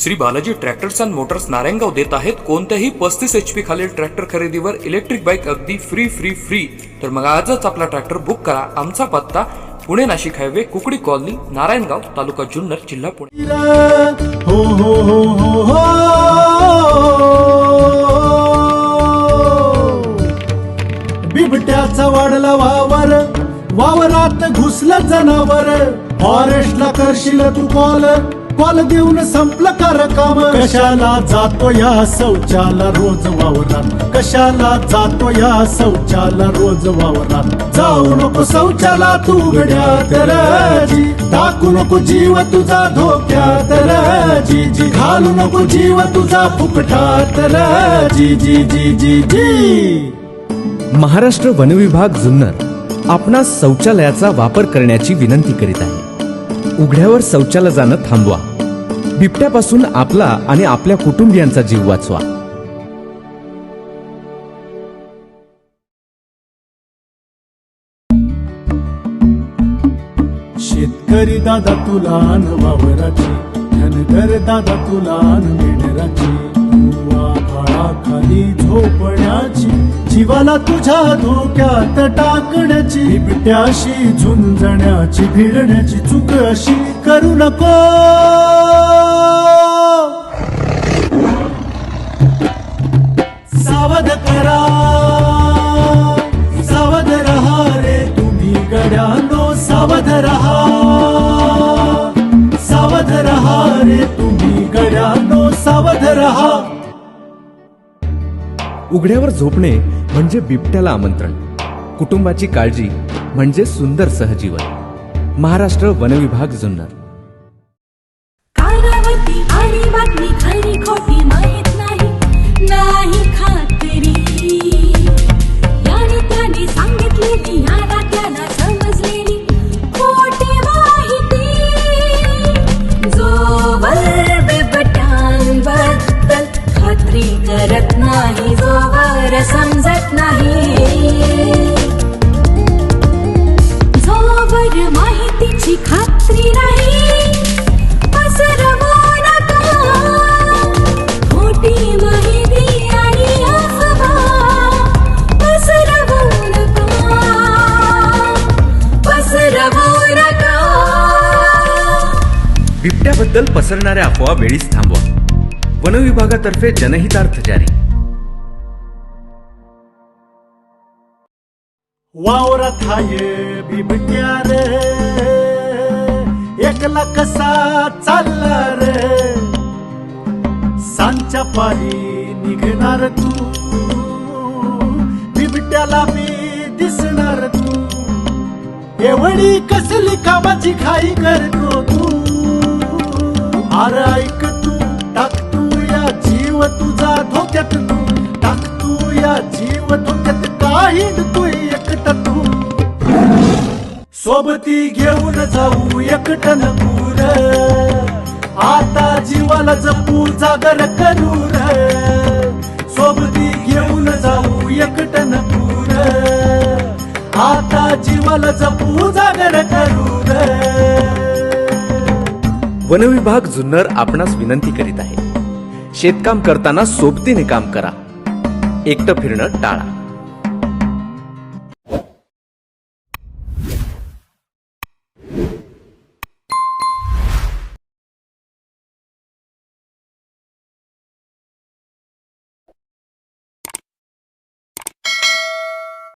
Shri Balaji tractors and motors Narayangaon देत आहेत. कोणत्याही पस्तीस एच पी खालील ट्रॅक्टर खरेदीवर इलेक्ट्रिक बाईक अगदी फ्री फ्री फ्री तर मग आजच आपला ट्रॅक्टर बुक करा. आमचा पत्ता पुणे नाशिक हायवे कुकडी कॉलनी नारायणगाव तालुका जुन्नर जिल्हा पुणे. हो हो हो हो हो. बिबट्याचा वाढला वावर वावरात घुसलं जनावर. फॉरेस्टला करशील तू कॉल टपाल देऊन संपलं कार काम कशाला जातो या शौचाला रोज वावरात? कशाला जातो या शौचाला रोज वावरात? जाऊ नको शौचाला तू गड्यात तर टाकू नको जीव तुझा धोक्यात राजी जी घालू नको जीव तुझा फुकटात जी जी जी जी जी. महाराष्ट्र वनविभाग जुन्नर आपणास शौचालयाचा वापर करण्याची विनंती करीत आहे. उघड्यावर शौचालय जाणं थांबवा. बिबट्यापासून आपला आणि आपल्या कुटुंबियांचा जीव वाचवा. शेतकरी दादा तुला अन वावराची धनगर दादा तुला मेंढराची खाली झोपण्याची जीवाला तुझ्या धोक्यात टाकण्याची. बिबट्याशी झुंजण्याची भिडण्याची चुक अशी करू नको. सावध करा. सावध रहा रे तुम्ही गड्यानो सावध रहा. सावध रहा रे तुम्ही गड्यानो सावध रहा. उघड्यावर झोपणे म्हणजे बिबट्याला आमंत्रण. कुटुंबाची काळजी म्हणजे सुंदर सहजीवन. महाराष्ट्र वनविभाग जुन्नर. बिबट्याबद्दल पसरणाऱ्या अफवा वेळीच थांबवा. वनविभागातर्फे जनहितार्थ जारी. वावरात हाय बिबट्या रे. एकला कसा चालला रे. सांच्या पायी निघणार तू. बिबट्याला मी दिसणार तू. एवढी कसली कामाची खाई करतो तू? अरे ऐक तू टाक तू या जीव तुझा धोक्यात तू. टाक तू या जीव धोक्यात काही तू. सोबती घेऊन जाऊ एकटन पूर. आता जीवाला जपू जागर करूर. सोबती घेऊन जाऊ एकटन पूर. आता जीवाला जपू जागर करूर. वनविभाग जुन्नर आपणास विनंती करीत आहे. शेतकाम करताना सोबतीने काम करा. एकटं फिरणं टाळा.